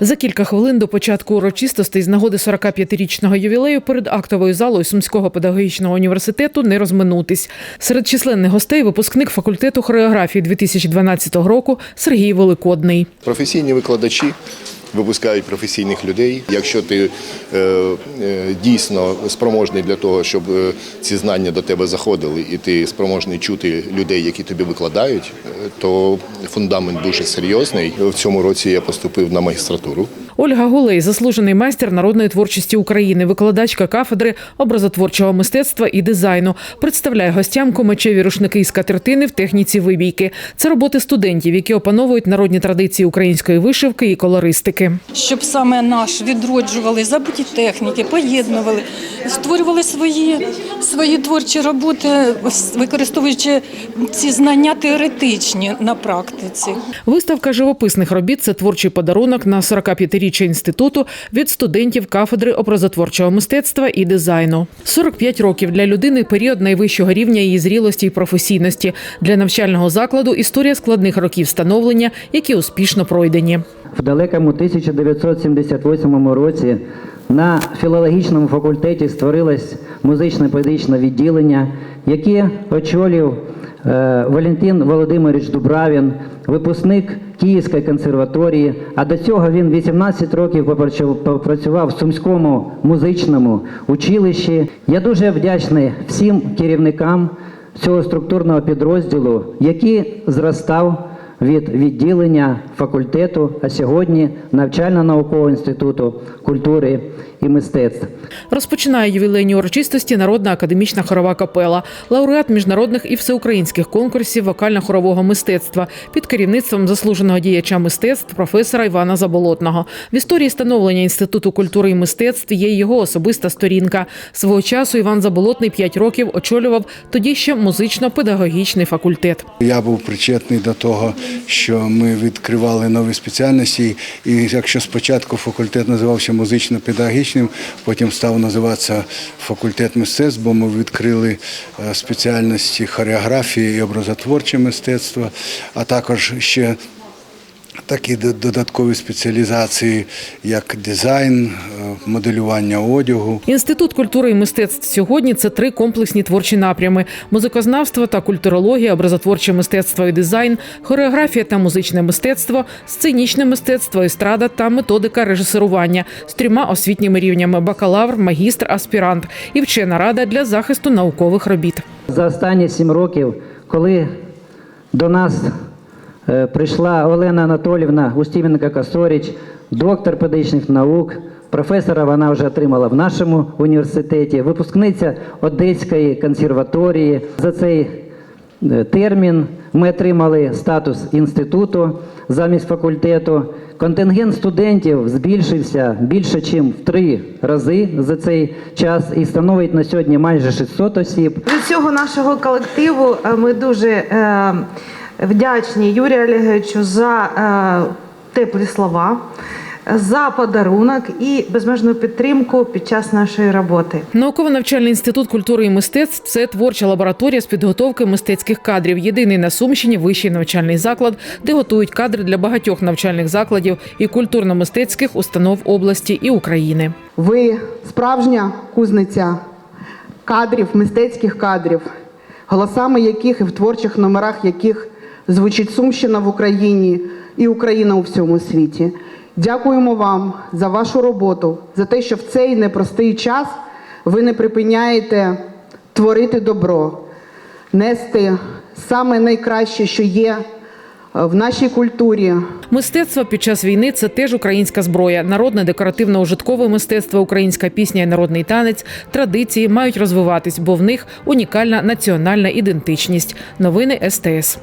За кілька хвилин до початку урочистостей з нагоди 45-річного ювілею перед актовою залою Сумського педагогічного університету не розминутись. Серед численних гостей випускник факультету хореографії 2012 року Сергій Великодний. Професійні викладачі випускають професійних людей. Якщо ти е, е, дійсно спроможний для того, щоб е, ці знання до тебе заходили, і ти спроможний чути людей, які тобі викладають, то фундамент дуже серйозний. В цьому році я поступив на магістратуру. Ольга Гулей, заслужений майстер народної творчості України, викладачка кафедри образотворчого мистецтва і дизайну, представляє гостям комечеві рушники і скатертини в техніці вибійки. Це роботи студентів, які опановують народні традиції української вишивки і колористики. щоб саме наш відроджували забуті техніки, поєднували, створювали свої, свої творчі роботи, використовуючи ці знання теоретичні на практиці. Виставка живописних робіт це творчий подарунок на 45-річчя інституту від студентів кафедри образотворчого мистецтва і дизайну. 45 років для людини період найвищого рівня її зрілості і професійності. Для навчального закладу історія складних років становлення, які успішно пройдені. В далекому 1978 році на філологічному факультеті створилось музично-педагогічне відділення, яке очолив е, Валентин Володимирович Дубравін, випускник Київської консерваторії. А до цього він 18 років попрацю- попрацював в Сумському музичному училищі. Я дуже вдячний всім керівникам цього структурного підрозділу, який зростав від відділення факультету, а сьогодні навчально-наукового інституту культури і мистецтв. Розпочинає ювілейні урочистості народна академічна хорова капела, лауреат міжнародних і всеукраїнських конкурсів вокально-хорового мистецтва під керівництвом заслуженого діяча мистецтв професора Івана Заболотного. В історії становлення інституту культури і мистецтв є його особиста сторінка. Свого часу Іван Заболотний 5 років очолював тоді ще музично-педагогічний факультет. Я був причетний до того, що ми відкривали нові спеціальності. І якщо спочатку факультет називався музично-педагогічним, потім став називатися факультет мистецтв, бо ми відкрили е, спеціальності хореографії і образотворче мистецтво, а також ще такі д- додаткові спеціалізації, як дизайн, е, моделювання одягу. Інститут культури і мистецтв сьогодні це три комплексні творчі напрями: музикознавство та культурологія, образотворче мистецтво і дизайн, хореографія та музичне мистецтво, сценічне мистецтво, естрада та методика режисерування з трьома освітніми рівнями: бакалавр, магістр, аспірант і вчена рада для захисту наукових робіт. За останні сім років, коли до нас прийшла Олена Анатолівна Устіменко Косоріч, доктор педагогічних наук, професора вона вже отримала в нашому університеті, випускниця Одеської консерваторії. За цей е, термін ми отримали статус інституту замість факультету. Контингент студентів збільшився більше, ніж в три рази за цей час і становить на сьогодні майже 600 осіб. Від цього нашого колективу е, ми дуже е, вдячні Юрію Олеговичу за е, теплі слова, за подарунок і безмежну підтримку під час нашої роботи. Науково-навчальний інститут культури і мистецтв це творча лабораторія з підготовки мистецьких кадрів. Єдиний на Сумщині вищий навчальний заклад, де готують кадри для багатьох навчальних закладів і культурно-мистецьких установ області і України. Ви справжня кузниця кадрів, мистецьких кадрів, голосами яких і в творчих номерах яких звучить Сумщина в Україні і Україна у всьому світі. Дякуємо вам за вашу роботу, за те, що в цей непростий час ви не припиняєте творити добро, нести саме найкраще, що є е, в нашій культурі, Мистецтво під час війни це теж українська зброя. Народне декоративно-ужиткове мистецтво, українська пісня і народний танець, традиції мають розвиватись, бо в них унікальна національна ідентичність. Новини СТС.